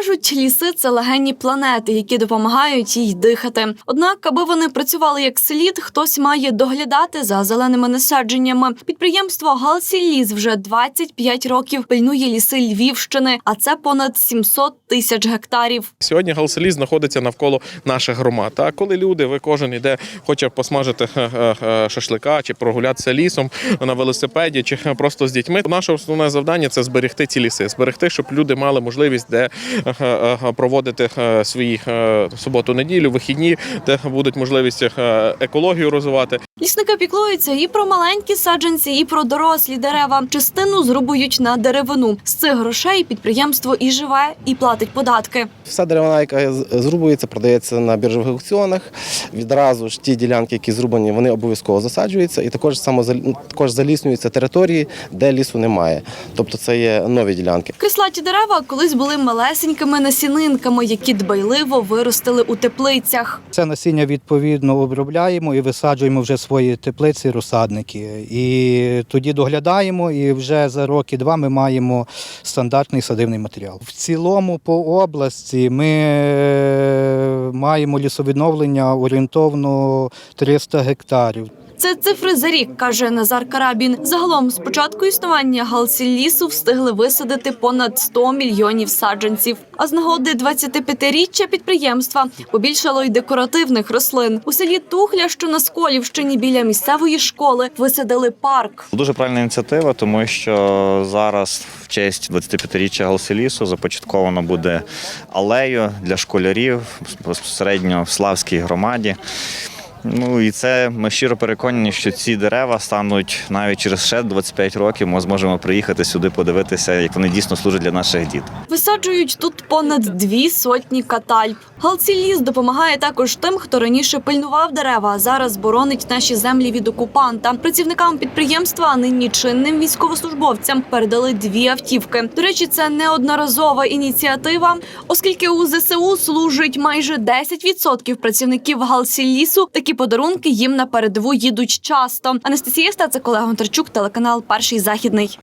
Кажуть, ліси це легенні планети, які допомагають їй дихати. Однак, аби вони працювали як слід, хтось має доглядати за зеленими насадженнями. Підприємство Галсіліс вже 25 років пильнує ліси Львівщини, а це понад 700 тисяч гектарів. Сьогодні галселіс знаходиться навколо наших громад. А коли люди, ви кожен іде, хоче посмажити е, е, е, шашлика чи прогулятися лісом на велосипеді, чи просто з дітьми. Наше основне завдання це зберегти ці ліси, зберегти, щоб люди мали можливість де проводити е, свої е, суботу-неділю, вихідні, де будуть можливість е, екологію розвивати. Лісники піклуються і про маленькі саджанці, і про дорослі дерева. Частину зрубують на деревину. З цих грошей підприємство і живе, і платить податки. Вся деревина, яка зрубується, продається на біржових аукціонах. Відразу ж ті ділянки, які зрубані, вони обов'язково засаджуються, і також само ну, також заліснюються території, де лісу немає. Тобто це є нові ділянки. Крислаті дерева колись були малесенькими насінинками, які дбайливо виростили у теплицях. Це насіння відповідно обробляємо і висаджуємо вже свої теплиці, розсадники. І тоді доглядаємо, і вже за роки-два ми маємо стандартний садивний матеріал. В цілому по області ми маємо лісовідновлення орієнтовно 300 гектарів. Це цифри за рік, каже Назар Карабін. Загалом з початку існування Галсіллісу встигли висадити понад 100 мільйонів саджанців. А з нагоди 25-річчя підприємства побільшало й декоративних рослин. У селі Тухля, що на Сколівщині біля місцевої школи, висадили парк. Дуже правильна ініціатива, тому що зараз в честь 25-річчя Галселісу започатковано буде алею для школярів безпосередньо в Славській громаді. Ну і це ми щиро переконані, що ці дерева стануть навіть через ще 25 років. Ми зможемо приїхати сюди, подивитися, як вони дійсно служать для наших дітей. Висаджують тут понад дві сотні катальп. Галсіліс допомагає також тим, хто раніше пильнував дерева, а зараз боронить наші землі від окупанта. Працівникам підприємства, а нині чинним військовослужбовцям передали дві автівки. До речі, це неодноразова ініціатива, оскільки у ЗСУ служить майже 10% працівників Галсілісу. Такі подарунки їм на передову їдуть часто. Анастасія Стацик, Олег Гонтарчук, телеканал Перший західний.